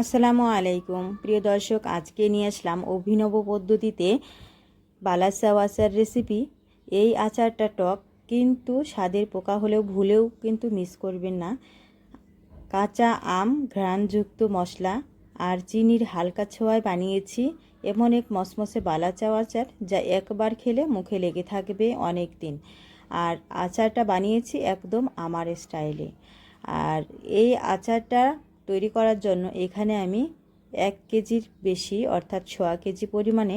আসসালামু আলাইকুম। প্রিয় দর্শক, আজকে নিয়ে আসলাম অভিনব পদ্ধতিতে বালাসাও আচার রেসিপি এই আচারটা টক, কিন্তু স্বাদের পোকা হলেও ভুলেও কিন্তু মিস করবেন না। কাঁচা আম, ঘ্রাণযুক্ত মশলা আর চিনির হালকা ছোঁয়ায় বানিয়েছি। এমন এক মসমসে বালাচাও আচার যা একবার খেলে মুখে লেগে থাকবে অনেক দিন আর আচারটা বানিয়েছি একদম আমার স্টাইলে আর এই আচারটা তৈরি করার জন্য এখানে আমি এক কেজির বেশি, অর্থাৎ ছোয়া কেজি পরিমাণে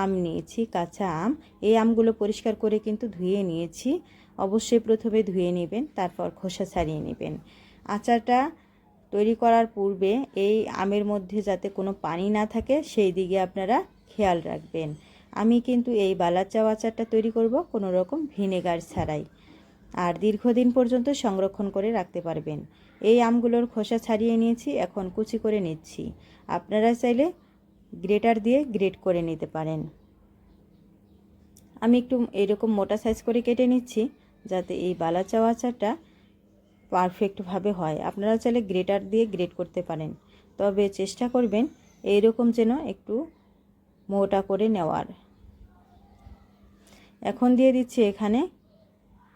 আম নিয়েছি, কাঁচা আম। এই আমগুলো পরিষ্কার করে কিন্তু ধুয়ে নিয়েছি। অবশ্যই প্রথমে ধুয়ে নেবেন, তারপর খোসা ছাড়িয়ে নেবেন। আচারটা তৈরি করার পূর্বে এই আমের মধ্যে যাতে কোনো পানি না থাকে, সেই দিকে আপনারা খেয়াল রাখবেন। আমি কিন্তু এই বালাচাও আচারটা তৈরি করব, কোনো রকম ভিনেগার ছাড়াই। আর দীর্ঘদিন পর্যন্ত সংরক্ষণ করে রাখতে পারবেন। এই আমগুলোর খোসা ছাড়িয়ে নিয়েছি, এখন কুচি করে নিচ্ছি। আপনারা চাইলে গ্রেটার দিয়ে গ্রেট করে নিতে পারেন। আমি একটু এরকম মোটা সাইজ করে কেটে নিচ্ছি, যাতে এই বালাচাও আচারটা পারফেক্টভাবে হয়। আপনারা চাইলে গ্রেটার দিয়ে গ্রেট করতে পারেন। তবে চেষ্টা করবেন এইরকম যেন একটু মোটা করে নেওয়ার। এখন দিয়ে দিচ্ছি এখানে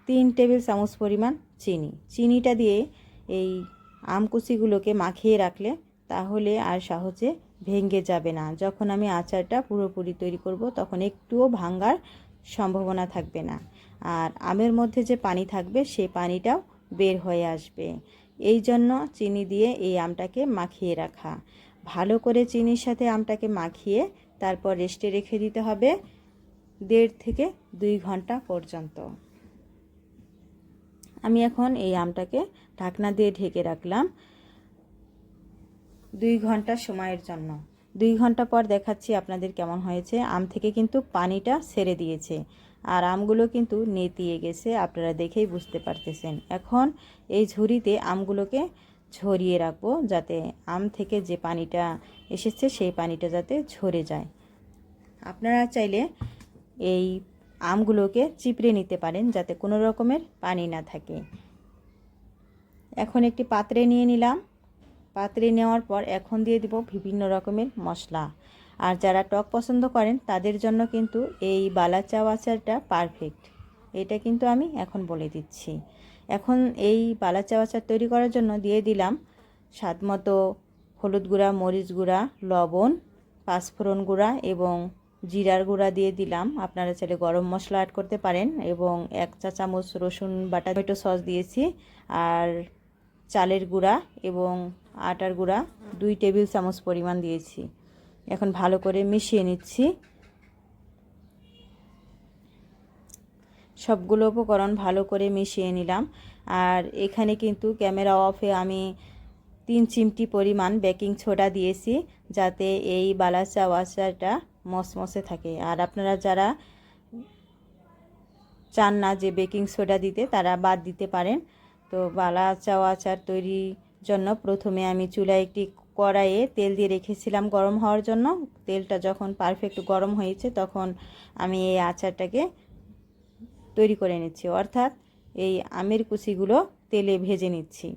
তিন টেবিল চামচ পরিমাণ চিনি। চিনিটা দিয়ে এই আমকুচিগুলোকে মাখিয়ে রাখলে তাহলে আর সহজে ভেঙে যাবে না। যখন আমি আচারটা পুরোপুরি তৈরি করব, তখন একটুও ভাঙ্গার সম্ভাবনা থাকবে না। আর আমের মধ্যে যে পানি থাকবে সেই পানিটাও বের হয়ে আসবে। এই জন্য চিনি দিয়ে এই আমটাকে মাখিয়ে রাখা। ভালো করে চিনির সাথে আমটাকে মাখিয়ে তারপর রেস্টে রেখে দিতে হবে দেড় থেকে দুই ঘণ্টা পর্যন্ত। আমি এখন এই আমটাকে ঢাকনা দিয়ে ঢেকে রাখলাম দুই ঘণ্টা সময়ের জন্য। দুই ঘণ্টা পর দেখাচ্ছি আপনাদের কেমন হয়েছে। আম থেকে কিন্তু পানিটা ছেড়ে দিয়েছে আর আমগুলো কিন্তু নেতিয়ে গেছে, আপনারা দেখেই বুঝতে পারতেছেন। এখন এই ঝুড়িতে আমগুলোকে ঝরিয়ে রাখব যাতে আম থেকে যে পানিটা এসেছে সেই পানিটা যাতে ঝরে যায়। আপনারা চাইলে এই আমগুলোকে চিপড়ে নিতে পারেন যাতে কোনো রকমের পানি না থাকে। এখন একটি পাত্রে নিয়ে নিলাম। পাত্রে নেওয়ার পর এখন দিয়ে দিব বিভিন্ন রকমের মশলা। আর যারা টক পছন্দ করেন, তাদের জন্য কিন্তু এই বালাচাও আচারটা পারফেক্ট এটা কিন্তু আমি এখন বলে দিচ্ছি। এখন এই বালাচাও আচার তৈরি করার জন্য দিয়ে দিলাম স্বাদ মতো হলুদ গুঁড়া, মরিচ গুঁড়া, লবণ, পাঁচফোড়ন গুঁড়া এবং জিরার গুঁড়া দিয়ে দিলাম। আপনারা চাইলে গরম মশলা অ্যাড করতে পারেন এবং এক চা চামচ রসুন বাটা টমেটো সস দিয়েছি আর চালের গুঁড়া এবং আটার গুঁড়া দুই টেবিল চামচ পরিমাণ দিয়েছি। এখন ভালো করে মিশিয়ে নিচ্ছি। সবগুলো উপকরণ ভালো করে মিশিয়ে নিলাম। আর এখানে কিন্তু ক্যামেরা অফে আমি তিন চিমটি পরিমাণ বেকিং সোডা দিয়েছি যাতে এই বালাচা ওয়াশারটা মসমসে থাকে। আর আপনারা যারা চান না যে বেকিং সোডা দিতে, তারা বাদ দিতে পারেন। তো বালা চাও আচার তৈরির জন্য প্রথমে আমি চুলায় একটি কড়াইয়ে তেল দিয়ে রেখেছিলাম গরম হওয়ার জন্য। তেলটা যখন পারফেক্ট গরম হয়েছে, তখন আমি এই আচারটাকে তৈরি করে নিচ্ছি। অর্থাৎ এই আমের কুচিগুলো তেলে ভেজে নিচ্ছি।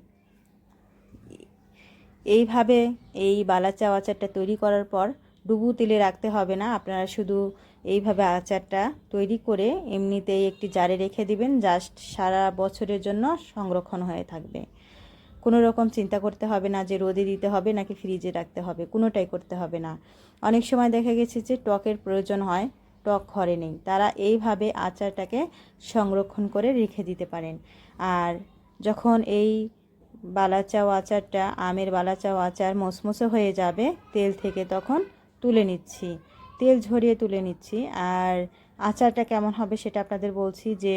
এইভাবে এই বালা বালাচা আচারটা তৈরি করার পর ডুবু তেলে রাখতে হবে না। আপনারা শুধু এইভাবে আচারটা তৈরি করে এমনিতেই একটি জারে রেখে দিবেন। জাস্ট সারা বছরের জন্য সংরক্ষণ হয়ে থাকবে। কোনো রকম চিন্তা করতে হবে না যে রোদে দিতে হবে নাকি ফ্রিজে রাখতে হবে, কোনোটাই করতে হবে না। অনেক সময় দেখা গেছে যে টকের প্রয়োজন হয়, টক ঘরে নেই। তারা এইভাবে আচারটাকে সংরক্ষণ করে রেখে দিতে পারেন। আর যখন এই বালাচাও আচারটা, আমের বালাচাও আচার মসমসে হয়ে যাবে তেল থেকে, তখন তুলে নিচ্ছি। তেল ঝরিয়ে তুলে নিচ্ছি। আর আচারটা কেমন হবে সেটা আপনাদের বলছি যে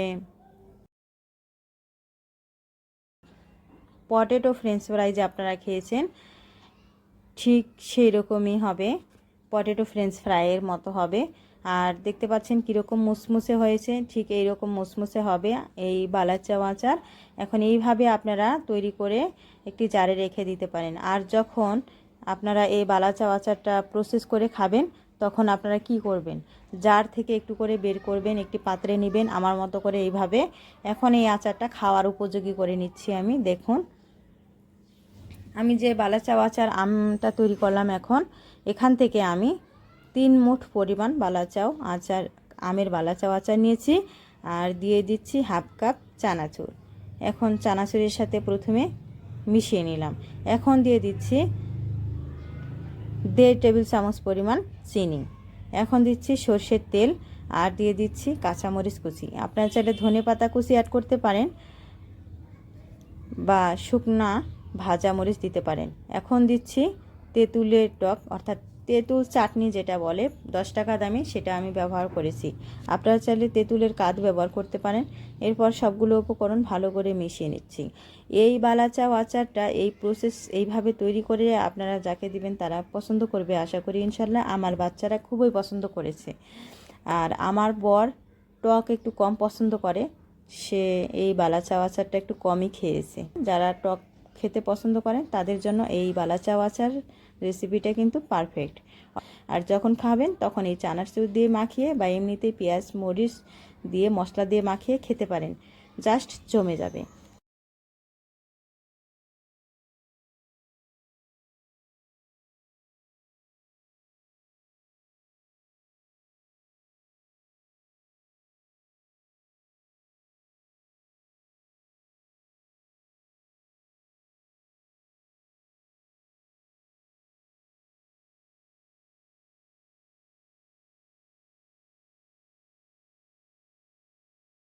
পটেটো ফ্রেঞ্চ ফ্রাই যে আপনারা খেয়েছেন, ঠিক সেই রকমই হবে। পটেটো ফ্রেঞ্চ ফ্রাইয়ের মতো হবে। আর দেখতে পাচ্ছেন কীরকম মুসমুসে হয়েছে, ঠিক এই রকম মুসমুসে হবে এই বালাচাও আচার। এখন এইভাবে আপনারা তৈরি করে একটি জারে রেখে দিতে পারেন। আর যখন আপনারা এই বালাচাও আচারটা প্রসেস করে খাবেন, তখন আপনারা কি করবেন? জার থেকে একটু করে বের করবেন, একটি পাত্রে নেবেন, আমার মতো করে এইভাবে। এখন এই আচারটা খাওয়ার উপযোগী করে নিচ্ছি আমি, দেখুন। আমি যে বালাচাও আচার আমটা তৈরি করলাম এখন, এখান থেকে আমি তিন মুঠ পরিমাণ বালাচাও আচার, আমের বালাচাও আচার নিয়েছি, আর দিয়ে দিচ্ছি হাফ কাপ চানাচুর। এখন চানাচুরের সাথে প্রথমে মিশিয়ে নিলাম। এখন দিয়ে দিচ্ছি দেড় টেবিল চামচ পরিমাণ চিনি। এখন দিচ্ছি সর্ষের তেল আর দিয়ে দিচ্ছি কাঁচামরিচ কুচি। আপনারা চাইলে ধনে পাতা কুচি অ্যাড করতে পারেন বা শুকনা ভাজা মরিচ দিতে পারেন। এখন দিচ্ছি তেঁতুলের টক, অর্থাৎ তেঁতুল চাটনি যেটা বলে, দশ টাকা দামি, সেটা আমি ব্যবহার করেছি। আপনারা চাইলে তেঁতুলের কাঁধ ব্যবহার করতে পারেন। এরপর সবগুলো উপকরণ ভালো করে মিশিয়ে নিচ্ছি। এই বালাচাও আচারটা এই প্রসেস এইভাবে তৈরি করে আপনারা যাকে দিবেন তারা পছন্দ করবে আশা করি, ইনশাল্লাহ। আমার বাচ্চারা খুবই পছন্দ করেছে। আর আমার বর টক একটু কম পছন্দ করে। সে এই বালাচাও আচারটা একটু কমই খেয়েছে। যারা টক খেতে পছন্দ করেন, তাদের জন্য এই বালাচাও আচার রেসিপিটা কিন্তু পারফেক্ট আর যখন খাবেন, তখন এই চানার চানাচুর দিয়ে মাখিয়ে বা এমনিতেই পেঁয়াজ, মরিচ দিয়ে, মশলা দিয়ে মাখিয়ে খেতে পারেন। জাস্ট জমে যাবে।